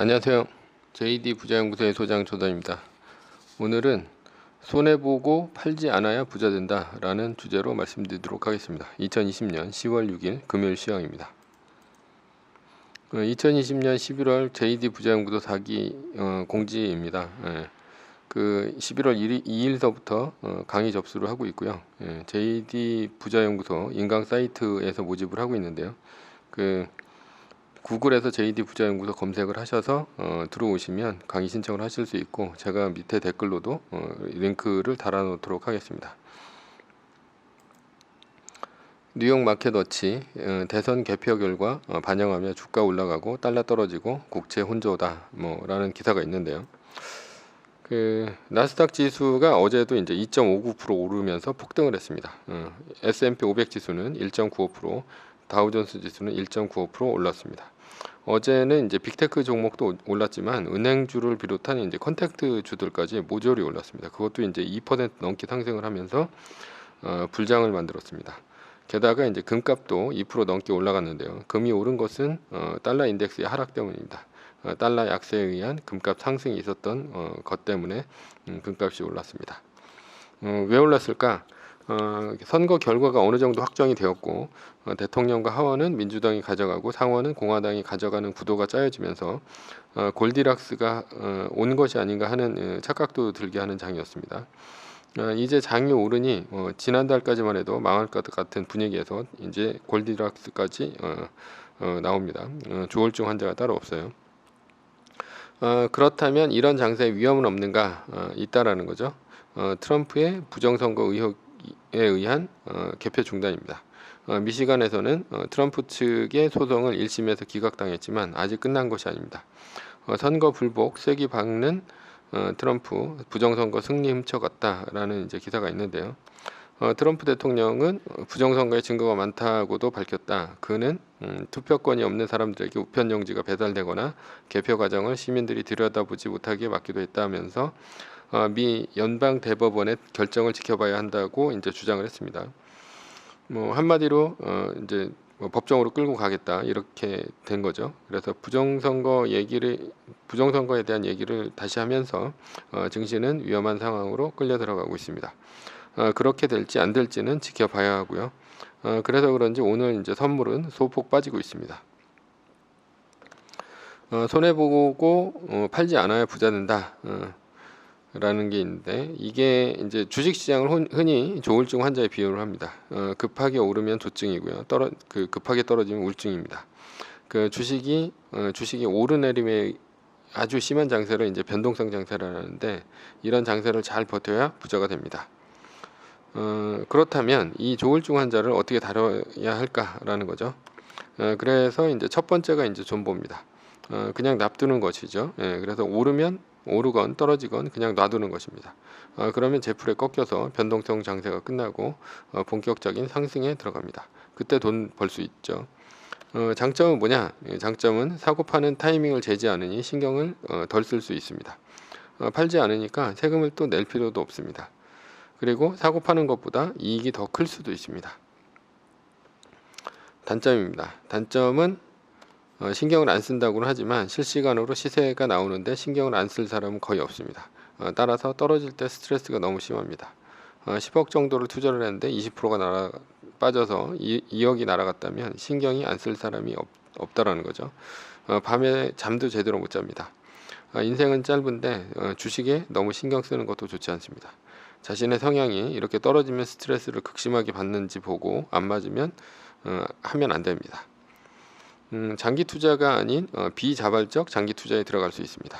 안녕하세요. JD 부자연구소의 소장 조단입니다. 오늘은 손해보고 팔지 않아야 부자 된다 라는 주제로 말씀드리도록 하겠습니다. 2020년 10월 6일 금요일 시황입니다. 2020년 11월 JD 부자연구소 사기 어, 공지입니다. 예. 그 11월 1일, 2일서부터 어, 강의 접수를 하고 있고요. 예. JD 부자연구소 인강 사이트에서 모집을 하고 있는데요. 그 구글에서 JD 부자연구소 검색을 하셔서 어, 들어오시면 강의 신청을 하실 수 있고 제가 밑에 댓글로도 어, 링크를 달아놓도록 하겠습니다. 뉴욕 마켓 워치 어, 대선 개표 결과 어, 반영하며 주가 올라가고 달러 떨어지고 국채 혼조다 뭐라는 기사가 있는데요. 그 나스닥 지수가 어제도 이제 2.59% 오르면서 폭등을 했습니다. 어, S&P 500 지수는 1.95%, 다우존스 지수는 1.95% 올랐습니다. 어제는 이제 빅테크 종목도 올랐지만 은행주를 비롯한 이제 컨택트 주들까지 모조리 올랐습니다. 그것도 이제 2% 넘게 상승을 하면서 어, 불장을 만들었습니다. 게다가 이제 금값도 2% 넘게 올라갔는데요. 금이 오른 것은 어, 달러 인덱스의 하락 때문입니다. 어, 달러 약세에 의한 금값 상승이 있었던 어, 것 때문에 음, 금값이 올랐습니다. 어, 왜 올랐을까? 어, 선거 결과가 어느 정도 확정이 되었고 어, 대통령과 하원은 민주당이 가져가고 상원은 공화당이 가져가는 구도가 짜여지면서 어, 골디락스가 어, 온 것이 아닌가 하는 어, 착각도 들게 하는 장이었습니다. 어, 이제 장이 오르니 어, 지난달까지만 해도 망할 것 같은 분위기에서 이제 골디락스까지 나옵니다. 어, 조울증 환자가 따로 없어요. 어, 그렇다면 이런 장세에 위험은 없는가 어, 있다라는 거죠. 어, 트럼프의 부정선거 의혹에 의한 어, 개표 중단입니다. 어, 미시간에서는 어, 트럼프 측의 소송을 1심에서 기각당했지만 아직 끝난 것이 아닙니다. 어, 선거 불복 쐐기 박는 어, 트럼프 부정선거 승리 훔쳐갔다라는 이제 기사가 있는데요. 어, 트럼프 대통령은 부정선거의 증거가 많다고도 밝혔다. 그는 음, 투표권이 없는 사람들에게 우편용지가 배달되거나 개표 과정을 시민들이 들여다보지 못하게 막기도 했다면서 어, 미 연방 대법원의 결정을 지켜봐야 한다고 이제 주장을 했습니다. 뭐 한마디로 어, 이제 뭐 법정으로 끌고 가겠다 이렇게 된 거죠. 그래서 부정선거 얘기를 부정선거에 대한 얘기를 다시 하면서 어, 증시는 위험한 상황으로 끌려 들어가고 있습니다. 어, 그렇게 될지 안 될지는 지켜봐야 하고요. 어, 그래서 그런지 오늘 이제 선물은 소폭 빠지고 있습니다. 어, 손해 보고 어, 팔지 않아야 부자 된다. 어, 라는 게 있는데 이게 이제 주식 시장을 흔히 조울증 환자에 비유를 합니다. 어, 급하게 오르면 조증이고요. 떨어 그 급하게 떨어지면 우울증입니다. 그 주식이 어, 주식이 오르내림에 아주 심한 장세를 이제 변동성 장세라는데 이런 장세를 잘 버텨야 부자가 됩니다. 어, 그렇다면 이 조울증 환자를 어떻게 다뤄야 할까라는 거죠. 어, 그래서 이제 첫 번째가 이제 존버입니다. 어, 그냥 납두는 것이죠. 예, 그래서 오르면 오르건 떨어지건 그냥 놔두는 것입니다. 어, 그러면 제풀에 꺾여서 변동성 장세가 끝나고 어, 본격적인 상승에 들어갑니다. 그때 돈 벌 수 있죠. 어, 장점은 뭐냐? 예, 장점은 사고 파는 타이밍을 재지 않으니 신경을 어, 덜쓸 수 있습니다. 어, 팔지 않으니까 세금을 또 낼 필요도 없습니다. 그리고 사고 파는 것보다 이익이 더 클 수도 있습니다. 단점입니다. 단점은 어, 신경을 안 쓴다고는 하지만 실시간으로 시세가 나오는데 신경을 안 쓸 사람은 거의 없습니다. 어, 따라서 떨어질 때 스트레스가 너무 심합니다. 어, 10억 정도를 투자를 했는데 20%가 날아 빠져서 2, 2억이 날아갔다면 신경이 안 쓸 사람이 없, 없다라는 거죠. 어, 밤에 잠도 제대로 못 잡니다. 어, 인생은 짧은데 어, 주식에 너무 신경 쓰는 것도 좋지 않습니다. 자신의 성향이 이렇게 떨어지면 스트레스를 극심하게 받는지 보고 안 맞으면 어, 하면 안 됩니다. 음, 장기 투자가 아닌 어, 비자발적 장기 투자에 들어갈 수 있습니다.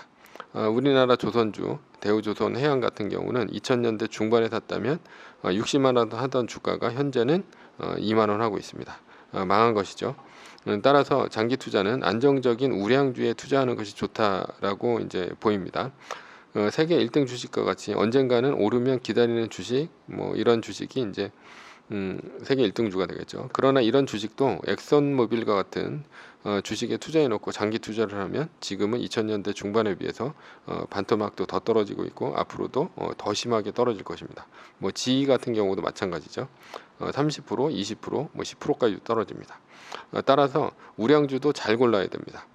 어, 우리나라 조선주 대우조선 해양 같은 경우는 2000년대 중반에 샀다면 어, 60만 원 하던 주가가 현재는 어, 2만 원 하고 있습니다. 어, 망한 것이죠. 음, 따라서 장기 투자는 안정적인 우량주에 투자하는 것이 좋다라고 이제 보입니다. 어, 세계 1등 주식과 같이 언젠가는 오르면 기다리는 주식 뭐 이런 주식이 이제 음, 세계 1등주가 되겠죠. 그러나 이런 주식도 엑선모빌과 같은 어, 주식에 투자해 놓고 장기 투자를 하면 지금은 2000년대 중반에 비해서 어, 반토막도 더 떨어지고 있고 앞으로도 어, 더 심하게 떨어질 것입니다. 뭐 GE 같은 경우도 마찬가지죠. 어, 30%, 20%, 뭐 10%까지 떨어집니다. 어, 따라서 우량주도 잘 골라야 됩니다.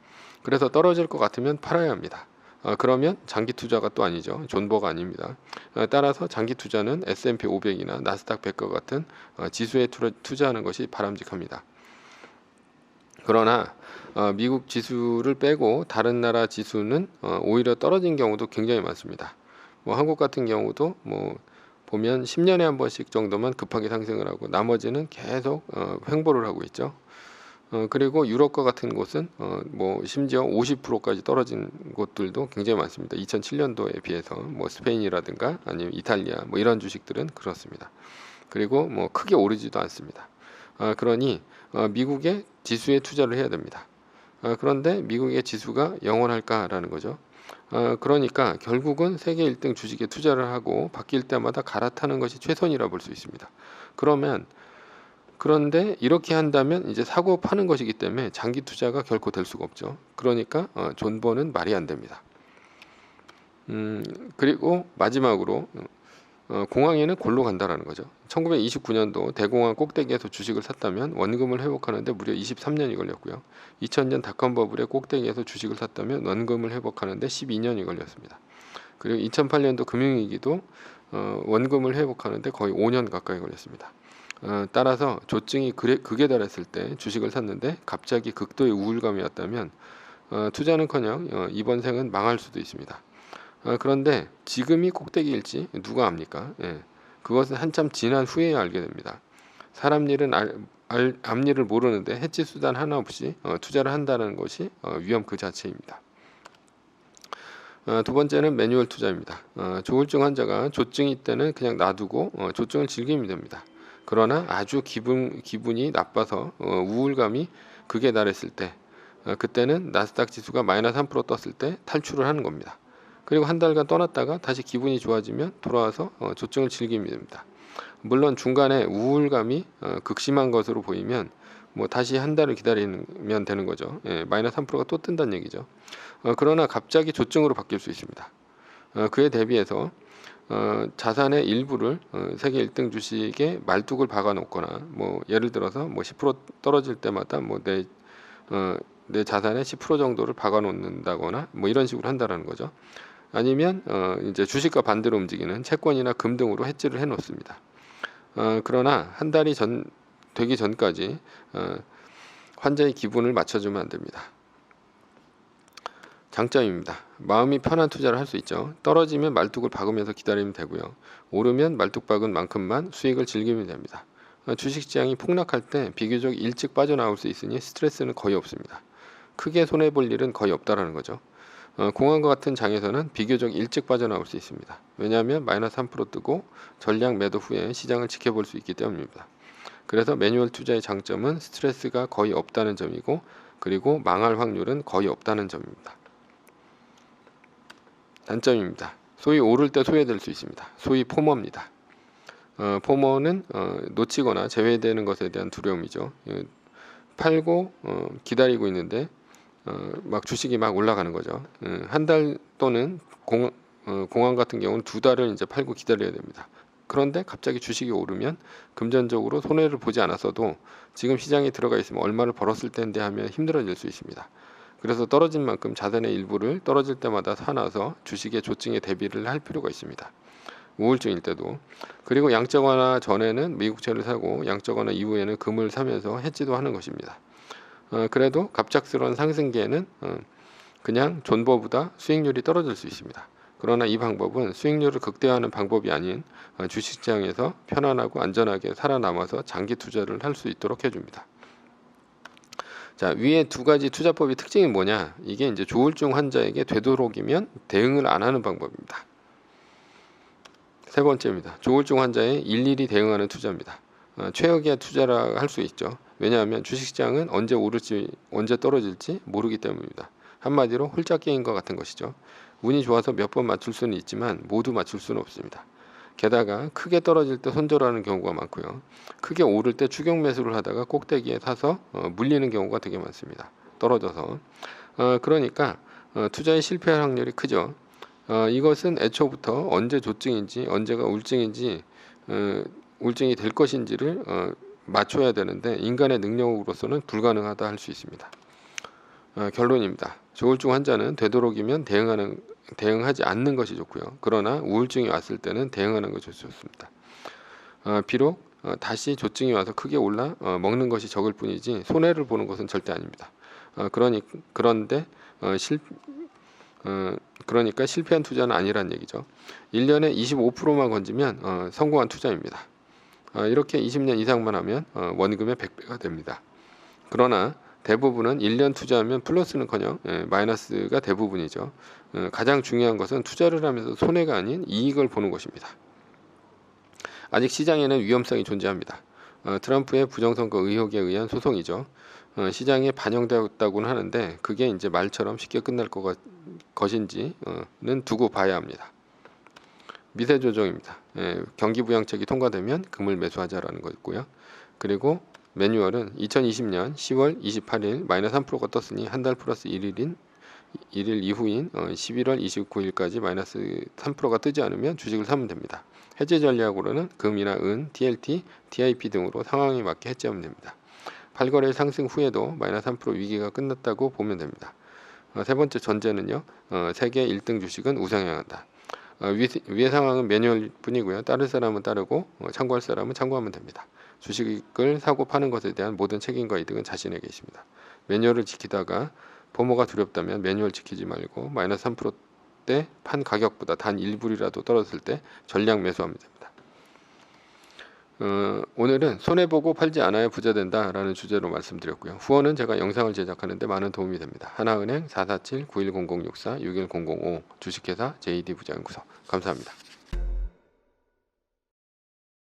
그래서 떨어질 것 같으면 팔아야 합니다. 어, 그러면 장기 투자가 또 아니죠. 존버가 아닙니다. 어, 따라서 장기 투자는 S&P 500이나 나스닥 100과 같은 어, 지수에 투, 투자하는 것이 바람직합니다. 그러나 어, 미국 지수를 빼고 다른 나라 지수는 어, 오히려 떨어진 경우도 굉장히 많습니다. 뭐 한국 같은 경우도 뭐 보면 10년에 한 번씩 정도만 급하게 상승을 하고 나머지는 계속 어, 횡보를 하고 있죠. 어, 그리고 유럽과 같은 곳은 어, 뭐 심지어 50%까지 떨어진 곳들도 굉장히 많습니다. 2007년도에 비해서 뭐 스페인이라든가 아니면 이탈리아 뭐 이런 주식들은 그렇습니다. 그리고 뭐 크게 오르지도 않습니다. 어, 그러니 어, 미국의 지수에 투자를 해야 됩니다. 어, 그런데 미국의 지수가 영원할까라는 거죠. 어, 그러니까 결국은 세계 1등 주식에 투자를 하고 바뀔 때마다 갈아타는 것이 최선이라 볼 수 있습니다. 그러면 그런데 이렇게 한다면 이제 사고 파는 것이기 때문에 장기 투자가 결코 될 수가 없죠. 그러니까 어, 존버는 말이 안 됩니다. 음, 그리고 마지막으로 어, 공항에는 골로 간다라는 거죠. 1929년도 대공항 꼭대기에서 주식을 샀다면 원금을 회복하는데 무려 23년이 걸렸고요. 2000년 닷컴 버블의 꼭대기에서 주식을 샀다면 원금을 회복하는데 12년이 걸렸습니다. 그리고 2008년도 금융위기도 어, 원금을 회복하는데 거의 5년 가까이 걸렸습니다. 어, 따라서 조증이 극에, 극에 달했을 때 주식을 샀는데 갑자기 극도의 우울감이 왔다면 어, 투자는커녕 어, 이번 생은 망할 수도 있습니다. 어, 그런데 지금이 꼭대기일지 누가 압니까? 예, 그것은 한참 지난 후에야 알게 됩니다. 사람 일은 알, 알, 앞일을 모르는데 해치 수단 하나 없이 어, 투자를 한다는 것이 어, 위험 그 자체입니다. 어, 두 번째는 매뉴얼 투자입니다. 어, 조울증 환자가 조증이 때는 그냥 놔두고 어, 조증을 즐기면 됩니다. 그러나 아주 기분 기분이 나빠서 어, 우울감이 극에 달했을 때 어, 그때는 나스닥 지수가 마이너스 3% 떴을 때 탈출을 하는 겁니다. 그리고 한 달간 떠났다가 다시 기분이 좋아지면 돌아와서 어, 조증을 즐기면 됩니다. 물론 중간에 우울감이 어, 극심한 것으로 보이면 뭐 다시 한 달을 기다리면 되는 거죠. 예, 마이너스 3%가 또 뜬다는 얘기죠. 어, 그러나 갑자기 조증으로 바뀔 수 있습니다. 어, 그에 대비해서 어, 자산의 일부를 어, 세계 1등 주식에 말뚝을 박아 놓거나 뭐 예를 들어서 뭐 10% 떨어질 때마다 뭐내 어, 내 자산의 10% 정도를 박아 놓는다거나 뭐 이런 식으로 한다라는 거죠. 아니면 어, 이제 주식과 반대로 움직이는 채권이나 금 등으로 해지를 해 놓습니다. 어, 그러나 한 달이 전 되기 전까지 어, 환자의 기분을 맞춰주면 안 됩니다. 장점입니다. 마음이 편한 투자를 할 수 있죠. 떨어지면 말뚝을 박으면서 기다리면 되고요. 오르면 말뚝 박은 만큼만 수익을 즐기면 됩니다. 어, 주식시장이 폭락할 때 비교적 일찍 빠져나올 수 있으니 스트레스는 거의 없습니다. 크게 손해볼 일은 거의 없다라는 거죠. 어, 공항과 같은 장에서는 비교적 일찍 빠져나올 수 있습니다. 왜냐하면 마이너스 3% 뜨고 전량 매도 후에 시장을 지켜볼 수 있기 때문입니다. 그래서 매뉴얼 투자의 장점은 스트레스가 거의 없다는 점이고 그리고 망할 확률은 거의 없다는 점입니다. 단점입니다. 소위 오를 때 소외될 수 있습니다. 소위 포머입니다. 어, 포머는 어, 놓치거나 제외되는 것에 대한 두려움이죠. 예, 팔고 어, 기다리고 있는데 어, 막 주식이 막 올라가는 거죠. 어, 한달 또는 공, 어, 공항 같은 경우는 두 달을 이제 팔고 기다려야 됩니다. 그런데 갑자기 주식이 오르면 금전적으로 손해를 보지 않았어도 지금 시장에 들어가 있으면 얼마를 벌었을 텐데 하면 힘들어질 수 있습니다. 그래서 떨어진 만큼 자산의 일부를 떨어질 때마다 사놔서 주식의 조증에 대비를 할 필요가 있습니다. 우울증일 때도 그리고 양적 완화 전에는 미국채를 사고 양적 완화 이후에는 금을 사면서 해지도 하는 것입니다. 어, 그래도 갑작스러운 상승기에는 어, 그냥 존버보다 수익률이 떨어질 수 있습니다. 그러나 이 방법은 수익률을 극대화하는 방법이 아닌 어, 주식시장에서 편안하고 안전하게 살아남아서 장기 투자를 할 수 있도록 해줍니다. 자 위에 두 가지 투자법의 특징이 뭐냐? 이게 이제 조울증 환자에게 되도록이면 대응을 안 하는 방법입니다. 세 번째입니다. 조울증 환자에 일일이 대응하는 투자입니다. 어, 최악의 투자라 할 수 있죠. 왜냐하면 주식시장은 언제 오를지 언제 떨어질지 모르기 때문입니다. 한마디로 홀짝 게임과 같은 것이죠. 운이 좋아서 몇 번 맞출 수는 있지만 모두 맞출 수는 없습니다 게다가 크게 떨어질 때 손절하는 경우가 많고요. 크게 오를 때 추격 매수를 하다가 꼭대기에 사서 어, 물리는 경우가 되게 많습니다. 떨어져서 어, 그러니까 어, 투자에 실패할 확률이 크죠. 어, 이것은 애초부터 언제 조증인지 언제가 우울증인지 어, 우울증이 될 것인지를 어, 맞춰야 되는데 인간의 능력으로서는 불가능하다 할 수 있습니다. 어, 결론입니다. 조울증 환자는 되도록이면 대응하는 대응하지 않는 것이 좋고요. 그러나 우울증이 왔을 때는 대응하는 것이 좋습니다. 어, 비록 어, 다시 조증이 와서 크게 올라 어, 먹는 것이 적을 뿐이지 손해를 보는 것은 절대 아닙니다. 어, 그러니 그런데 어, 실 어, 그러니까 실패한 투자는 아니란 얘기죠. 1년에 25%만 건지면 어, 성공한 투자입니다. 어, 이렇게 20년 이상만 하면 어, 원금의 100배가 됩니다. 그러나 대부분은 1년 투자하면 플러스는커녕 예, 마이너스가 대부분이죠. 어, 가장 중요한 것은 투자를 하면서 손해가 아닌 이익을 보는 것입니다. 아직 시장에는 위험성이 존재합니다. 어, 트럼프의 부정선거 의혹에 의한 소송이죠. 어, 시장에 반영되었다고는 하는데 그게 이제 말처럼 쉽게 끝날 것, 것인지는 두고 봐야 합니다. 미세 조정입니다. 예, 경기 부양책이 통과되면 금을 매수하자라는 거있고요. 그리고 매뉴얼은 2020년 10월 28일 마이너스 3%가 떴으니 한 달 플러스 1일인 1일 이후인 어, 11월 29일까지 마이너스 3%가 뜨지 않으면 주식을 사면 됩니다. 해제 전략으로는 금이나 은, TLT, DIP 등으로 상황에 맞게 해제하면 됩니다. 8거래 상승 후에도 마이너스 3% 위기가 끝났다고 보면 됩니다. 어, 세 번째 전제는요. 어, 세계 1등 주식은 우상향한다. 어, 위, 위의 상황은 매뉴얼 뿐이고요. 따를 사람은 따르고 어, 참고할 사람은 참고하면 됩니다. 주식을 사고 파는 것에 대한 모든 책임과 이득은 자신에게 있습니다. 매뉴얼을 지키다가 보모가 두렵다면 매뉴얼 지키지 말고 마이너스 3%대 판 가격보다 단 1불이라도 떨어졌을 때 전량 매수하면 됩니다. 어, 오늘은 손해보고 팔지 않아야 부자 된다 라는 주제로 말씀드렸고요. 후원은 제가 영상을 제작하는데 많은 도움이 됩니다. 하나은행 447-910064-61005 주식회사 JD 부자연구소 감사합니다.